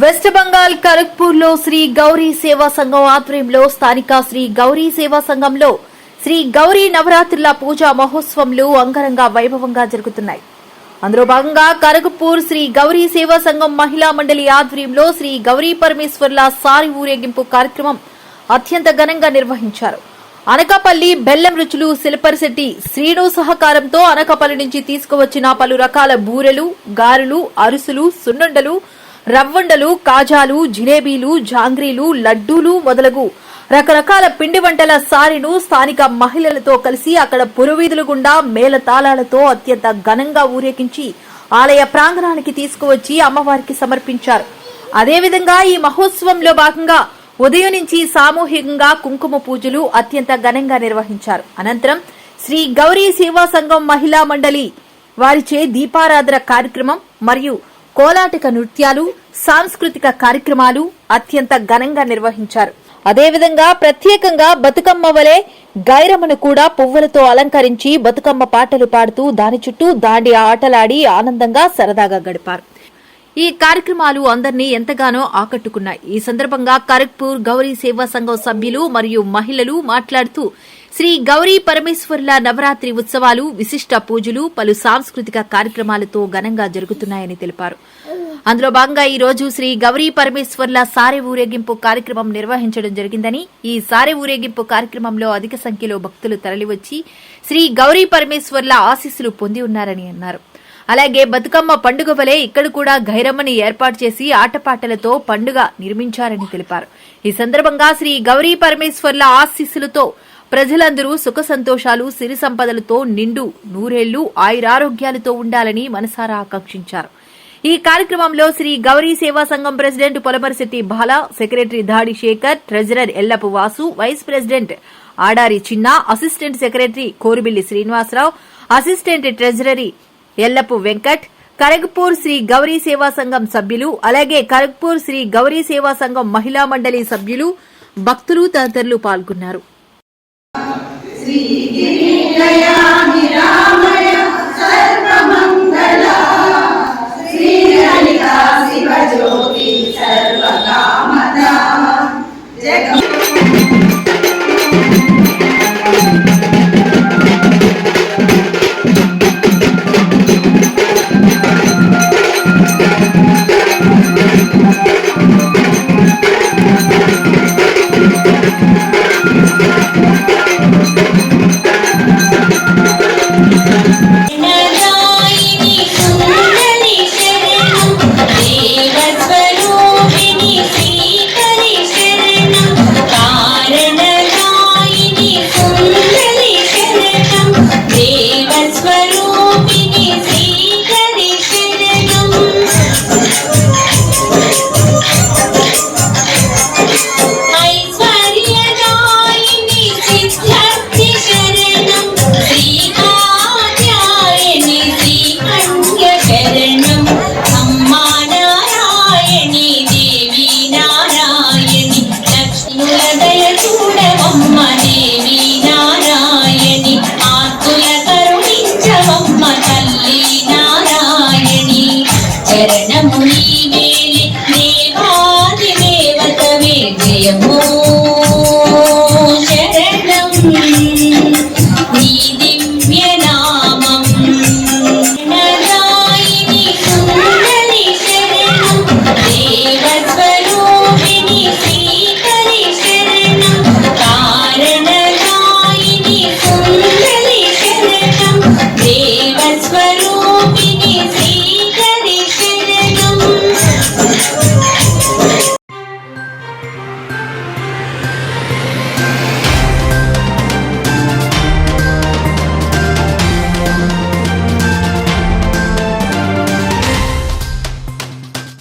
West Bengal ఖరగ్పూర్లో శ్రీ గౌరీ సేవా సంఘం ఆధ్వర్యంలో స్థానిక శ్రీ గౌరీ సేవా సంఘంలో శ్రీ గౌరీ నవరాత్రుల పూజా మహోత్సవంలు అంగరంగ వైభవంగా జరుగుతున్నాయి. అందులో భాగంగా కరగపూర్ శ్రీ గౌరీ సేవా సంఘం మహిళా మండలి ఆధ్వర్యంలో శ్రీ గౌరీ పరమేశ్వర్ల సారి ఊరేగింపు కార్యక్రమం అత్యంత ఘనంగా నిర్వహించారు. అనకాపల్లి బెల్లం రుచులు శిల్పరిశెట్టి శ్రీను సహకారంతో అనకాపల్లి నుంచి తీసుకువచ్చిన పలు రకాల బూరెలు గారెలు అరుసులు సున్నుండలు రవ్వండలు కాజాలు జిలేబీలు జాంగ్రీలు లడ్డూలు మొదలగు రకరకాల పిండి వంటల సారిను స్థానిక మహిళలతో కలిసి అక్కడ పురవీధులు గుండా మేళతాళాలతో అత్యంత ఘనంగా ఊరేగించి ఆలయ ప్రాంగణానికి తీసుకువచ్చి అమ్మవారికి సమర్పించారు. అదేవిధంగా ఈ మహోత్సవంలో భాగంగా ఉదయం నుంచి సామూహికంగా కుంకుమ పూజలు అత్యంత ఘనంగా నిర్వహించారు. అనంతరం శ్రీ గౌరీ సేవా సంఘం మహిళా మండలి వారిచే దీపారాధన కార్యక్రమం మరియు కోలాటిక నృత్యాలు సాంస్కృతిక కార్యక్రమాలు అత్యంత ఘనంగా నిర్వహించారు. అదేవిధంగా ప్రత్యేకంగా బతుకమ్మ వలె గైరమ్మను కూడా పువ్వులతో అలంకరించి బతుకమ్మ పాటలు పాడుతూ దాని చుట్టూ దాండి ఆటలాడి ఆనందంగా సరదాగా గడిపారు. ఈ కార్యక్రమాలు అందరినీ ఎంతగానో ఆకట్టుకున్నాయి. ఈ సందర్భంగా కరక్పూర్ గౌరీ సేవా సంఘం సభ్యులు మరియు మహిళలు మాట్లాడుతూ శ్రీ గౌరీ పరమేశ్వర్ల నవరాత్రి ఉత్సవాలు విశిష్ట పూజలు పలు సాంస్కృతిక కార్యక్రమాలతో ఘనంగా జరుగుతున్నాయని తెలిపారు. అందులో భాగంగా ఈ రోజు శ్రీ గౌరీ పరమేశ్వర్ల సారె ఊరేగింపు కార్యక్రమం నిర్వహించడం జరిగిందని ఈ సారె ఊరేగింపు కార్యక్రమంలో అధిక సంఖ్యలో భక్తులు తరలివచ్చి శ్రీ గౌరీ పరమేశ్వర్ల ఆశీస్సులు పొంది ఉన్నారని అన్నారు. అలాగే బతుకమ్మ పండుగ వలె ఇక్కడ కూడా గైరమ్మని ఏర్పాటు చేసి ఆటపాటలతో పండుగ నిర్మించారని తెలిపారు. ఈ సందర్భంగా శ్రీ గౌరీ పరమేశ్వర్ల ఆశీస్సులతో ప్రజలందరూ సుఖ సంతోషాలు సిరి సంపదలతో నిండు నూరేళ్ళు ఆయురారోగ్యాలతో ఉండాలని మనసారా ఆకాంక్షించారు. ఈ కార్యక్రమంలో శ్రీ గౌరీ సేవా సంఘం president Polaparisetti Bala secretary Dadi Sekhar treasurer Ellapu Vasu vice president Adari Chinna assistant secretary Koribilli Srinivasarao assistant treasury Ellapu Venkat Kharagpur Shri Gauri Seva Sangham సభ్యులు అలాగే కరగ్పూర్ శ్రీ గౌరీ సేవా సంఘం మహిళా మండలి సభ్యులు భక్తులు తదితరులు పాల్గొన్నారు. నారాయణి Yeah.